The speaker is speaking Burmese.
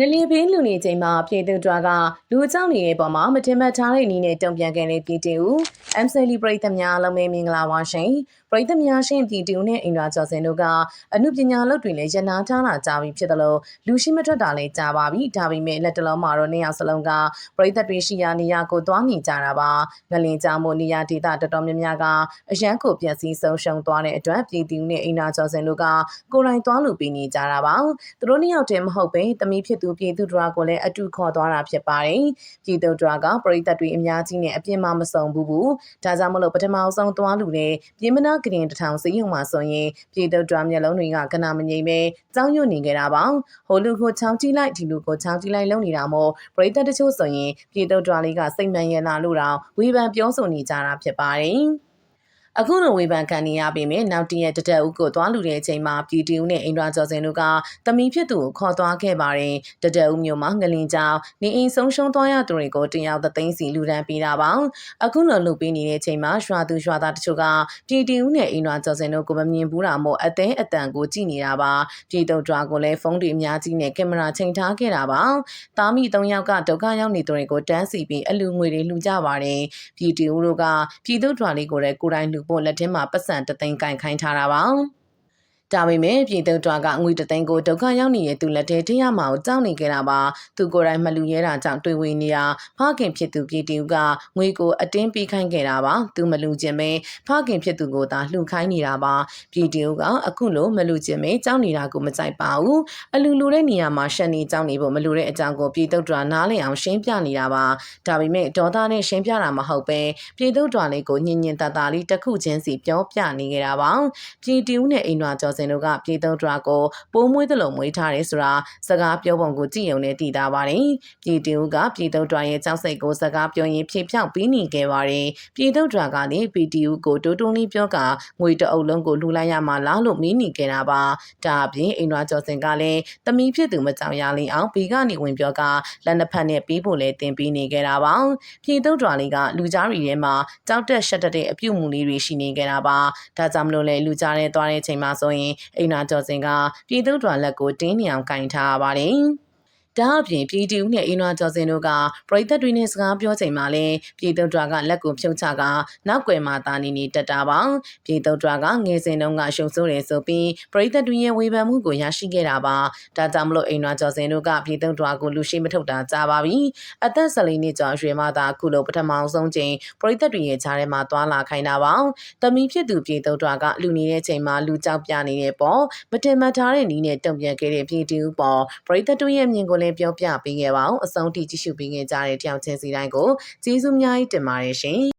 ငလျင်ဘေးလူနေချိန်မှာပြည်သူတွေကလူအကြောင်းနေတဲ့ပုံမှာမတင်မှတ်ထားတဲ့နည်းနဲ့တုံ့ပြန်ခဲ့တဲ့ပြည်သူ MCL ပရိသတ်များအလုံးမဲမင်္ဂလာပါရှင်ပ ရိသတ်များရှင်ပြည်သူနဲ့အင်ဒရာကျော်စင်တို့ကအမှုပညာလုပ်တွေလည်းရနာထားလာကြပြီဖြစ်တယ်လို့လူရှိမထွက်တာလည်းကြားပါပြီဒါပေမဲ့လက်တလုံးမှာတော့နေရောက်စလုံးကပရိသတ်တွေရှိရာနေရာကိုသွားနေကြတာပါငလျင်ကြောင့်မို့နေရာဒေသတော်တော်များများကအရန်ကိုပြည့်စည်ဆုံးရှုံးသွားတဲ့အတွက်ပြည်သူနဲ့အင်ဒရာကျော်စင်တို့ကကိုယ်တိုင်သွားလူပေးနေကြတာပါသူတို့နှစ်ယောက်တည်းမဟုတ်ပဲတမီးဖြစ်သူပြည်သူဒရာကိုလည်းအတူခေါ်သွားတာဖြစ်ပါတယ်။ပြည်သူဒရာကပရိသတ်တွေအများကြီးနဲ့အပြင်းမမဆုံဘူးဘူး။ဒါကြောင့်မလို့ပထမဆုံးသွားလူနဲ့ပြည်မနာကရင်တထောင်စီရုံမှာဆိုရင်ပြည်သူဒရာမျက်လုံးတွေကကနာမငိမ့်ပဲကြောင်းရွံ့နေကြတာပါ။ဟိုလူကိုချောင်းကြည့်လိုက်ဒီလူကိုချောင်းကြည့်လိုက်လုံနေတာမို့ပရိသတ်တချို့ဆိုရင်ပြည်သူဒရာလေးကစိတ်မှန်ရလာလို့တောင်ဝေဖန်ပြောဆိုနေကြတာဖြစ်ပါတယ်။ အခုလိုဝေဖန်ခံနေရပေမဲ့နောက်တရက်တတက်ဦးကိုသွားလူတဲ့အချိန်မှာပြည်တီဦးနဲ့အိန္ဒြာကျော်စင်တို့ကတမီဖြစ်သူကိုခေါ်သွားခဲ့ပါတယ်တတက်ဦးမျိုးမှာငလင်ကြောင်နေအိမ်ဆုံးရှုံးသွားရသူတွေကိုတင်ရောက်သသိန်းစီလူဒန်းပေးတာပါအခုလိုလုပ်ပေးနေတဲ့အချိန်မှာရွာသူရွာသားတချို့ကပြည်တီဦးနဲ့အိန္ဒြာကျော်စင်တို့ကိုမမြင်ဘူးတာမို့အသေးအတန်ကိုကြည့်နေတာပါပြည်တုံဒရာကိုလည်းဖုန်းတွေအများကြီးနဲ့ကင်မရာချိန်ထားခဲ့တာပါတာမီ၃ယောက်ကဒုက္ခရောက်နေသူတွေကိုတန်းစီပြီးအလူငွေတွေလှူကြပါတယ်ပြည်တီဦးတို့ကပြည်သူဒရာလေးကိုလည်းကိုယ်တိုင်လှူဖို့လက်ထဲမှာပတ်စံတသိန်းကင်ခိုင်းထားတာပါ ဒါပေမဲ့ပြည်သူတော်ကငွေတသိန်းကိုဒုက္ခရောက်နေတဲ့သူလက်ထဲထရမှာကိုကြောက်နေကြတာပါသူကိုယ်တိုင်မလူရဲတာကြောင့်တွေ့ဝေနေတာဖခင်ဖြစ်သူပြည်သူကငွေကိုအတင်းပေးခိုင်းခဲ့တာပါသူမလူခြင်းပဲဖခင်ဖြစ်သူကိုသာလှူခိုင်းနေတာပါပြည်သူကအခုလိုမလူခြင်းပဲကြောက်နေတာကိုမကြိုက်ပါဘူးအလူလူတဲ့နေရာမှာရှက်နေကြောက်နေဖို့မလူတဲ့အကြောင်းကိုပြည်သူတော်နားလည်အောင်ရှင်းပြနေတာပါဒါပေမဲ့ဒေါသနဲ့ရှင်းပြတာမဟုတ်ပဲပြည်သူတော်လေးကိုညင်ညင်တတလေးတစ်ခုချင်းစီပြောပြနေကြတာပါပြည်သူနဲ့အိမ်တော်ကျော်စင်တို့ကပြည်သူဒရာကိုပိုးမွေးသလိုမွေးထားတယ်ဆိုတာစကားပြောပုံကိုကြည့်ရုံနဲ့သိတာပါတယ်ပြည်သူကပြည်သူဒရာရဲ့ကြောက်စိတ်ကိုစကားပြောရင်းဖြေဖြောက်ပြီးနေခဲ့ပါတယ်ပြည်သူဒရာကလည်း PTU ကိုတိုးတိုးလေးပြောကငွေတအုပ်လုံးကိုလှူလိုက်ရမှာလားလို့မေးနေခဲ့တာပါဒါအပြင်အိမ်တော်ကျော်စင်ကလည်းတမီဖြစ်သူမကြောင်ရလင်းအောင်ဘီကနေဝင်ပြောကလက်နှစ်ဖက်နဲ့ပြီးဖို့လဲတင်ပေးနေခဲ့တာပါပြည်သူဒရာလေးကလူကြားရီထဲမှာကြောက်တက်ရှက်တက်တဲ့အပြုတ်မှုလေးတွေရှိနေခဲ့တာပါဒါကြောင့်မလို့လဲလူကြားထဲသွားတဲ့ချိန်မှာဆိုရင်အိမ်နာကျော်စင်ကပြည်သူ့တော်လက်ကိုတင်းနေအောင်ကင်ထားပါတယ်။ ဒါအပြင်ပြည်သူနဲ့အင်းနွားကျော်စင်တို့ကပရိသတ်တွေနဲ့စကားပြောချိန်မှာလည်းပြည်သူဒရာကလက်ကိုဖြုတ်ချကနောက်ွယ်မှာတာနေနေတက်တာပါပြည်သူဒရာကငယ်စဉ်တုန်းကရှုံဆိုးတယ်ဆိုပြီးပရိသတ်တွေရဲ့ဝေဖန်မှုကိုရရှိခဲ့တာပါဒါကြောင့်မလို့အင်းနွားကျော်စင်တို့ကပြည်သူဒရာကိုလူရှိမထုတ်တာကြားပါပြီအသက်14နှစ်ကျော်ရွယ်မှသာခုလိုပထမဆုံးချိန်ပရိသတ်တွေရဲ့ခြားထဲမှာတွာလာခိုင်းတာပါတမီဖြစ်သူပြည်သူဒရာကလူနေတဲ့ချိန်မှာလူကြောက်ပြနေတဲ့ပေါ်မတင်မှတ်ထားတဲ့နီးနဲ့တုံ့ပြန်ခဲ့တဲ့ပြည်သူပေါ်ပရိသတ်တွေရဲ့မြင်ကိုလည်းပြောပြပေးခဲ့ပါအောင်အဆုံးထိကြည့်ရှုပေးခဲ့ကြတဲ့တယောက်ချင်းစီတိုင်းကိုကျေးဇူးအများကြီးတင်ပါတယ်ရှင်